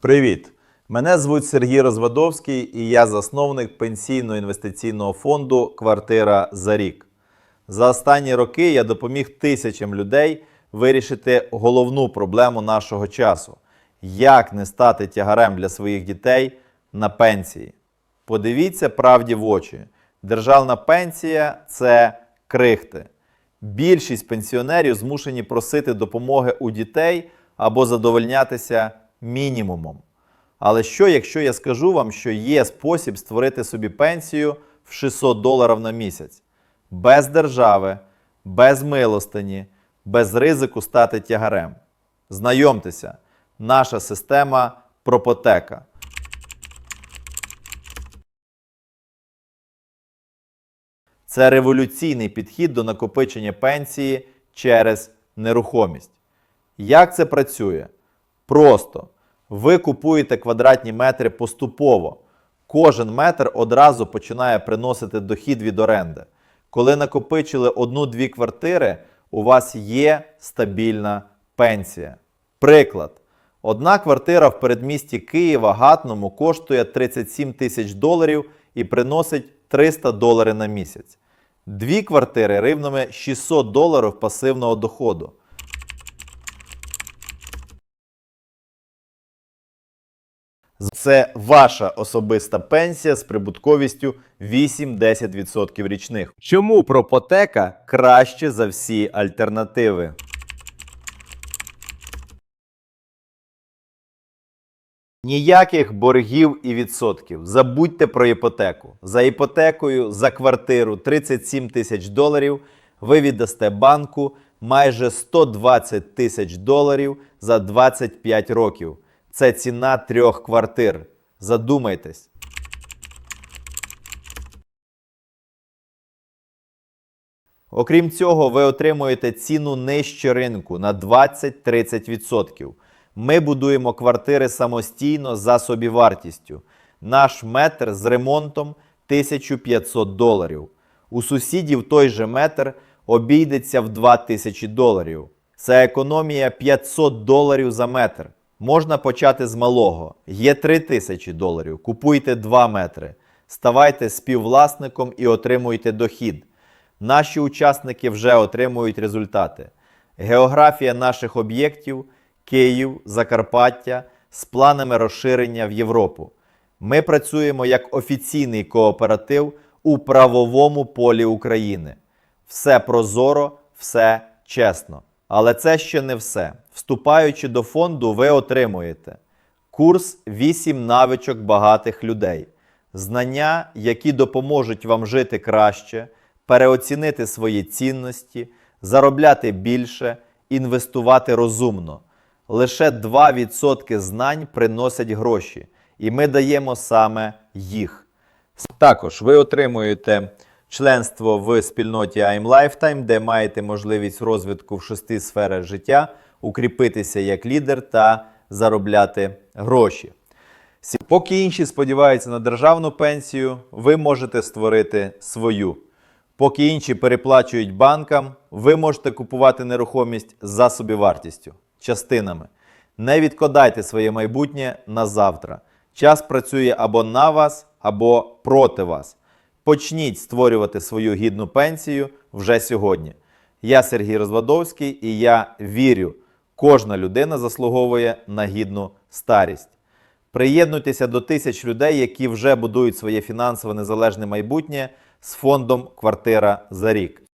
Привіт! Мене звуть Сергій Розвадовський і я засновник пенсійно-інвестиційного фонду Квартира за рік. За останні роки я допоміг тисячам людей вирішити головну проблему нашого часу: як не стати тягарем для своїх дітей на пенсії. Подивіться правді в очі: державна пенсія це крихти. Більшість пенсіонерів змушені просити допомоги у дітей або задовольнятися мінімумом. Але що, якщо я скажу вам, що є спосіб створити собі пенсію в 600 доларів на місяць? Без держави, без милостині, без ризику стати тягарем. Знайомтеся, наша система Пропотека. Це революційний підхід до накопичення пенсії через нерухомість. Як це працює? Просто ви купуєте квадратні метри поступово. Кожен метр одразу починає приносити дохід від оренди. Коли накопичили одну-дві квартири, у вас є стабільна пенсія. Приклад. Одна квартира в передмісті Києва Гатному коштує 37 тисяч доларів і приносить 300 доларів на місяць. Дві квартири рівними 600 доларів пасивного доходу. Це ваша особиста пенсія з прибутковістю 8-10% річних. Чому пропотека краще за всі альтернативи? Ніяких боргів і відсотків. Забудьте про іпотеку. За іпотекою за квартиру 37 тисяч доларів ви віддасте банку майже 120 тисяч доларів за 25 років. Це ціна трьох квартир. Задумайтесь. Окрім цього, ви отримуєте ціну нижче ринку на 20-30%. Ми будуємо квартири самостійно за собівартістю. Наш метр з ремонтом 1500 доларів. У сусідів той же метр обійдеться в 2000 доларів. Це економія 500 доларів за метр. Можна почати з малого. Є 3000 доларів. Купуйте 2 метри. Ставайте співвласником і отримуйте дохід. Наші учасники вже отримують результати. Географія наших об'єктів Київ, Закарпаття з планами розширення в Європу. Ми працюємо як офіційний кооператив у правовому полі України. Все прозоро, все чесно. Але це ще не все. Вступаючи до фонду, ви отримуєте курс 8 навичок багатих людей, знання, які допоможуть вам жити краще, переоцінити свої цінності, заробляти більше, інвестувати розумно. Лише 2% знань приносять гроші, і ми даємо саме їх. Також ви отримуєте членство в спільноті I'm Lifetime, де маєте можливість розвитку в шести сферах життя, укріпитися як лідер та заробляти гроші. Поки інші сподіваються на державну пенсію, ви можете створити свою. Поки інші переплачують банкам, ви можете купувати нерухомість за собівартістю, частинами. Не відкладайте своє майбутнє на завтра. Час працює або на вас, або проти вас. Почніть створювати свою гідну пенсію вже сьогодні. Я Сергій Розвадовський і я вірю, кожна людина заслуговує на гідну старість. Приєднуйтеся до тисяч людей, які вже будують своє фінансово незалежне майбутнє з фондом Квартира за рік.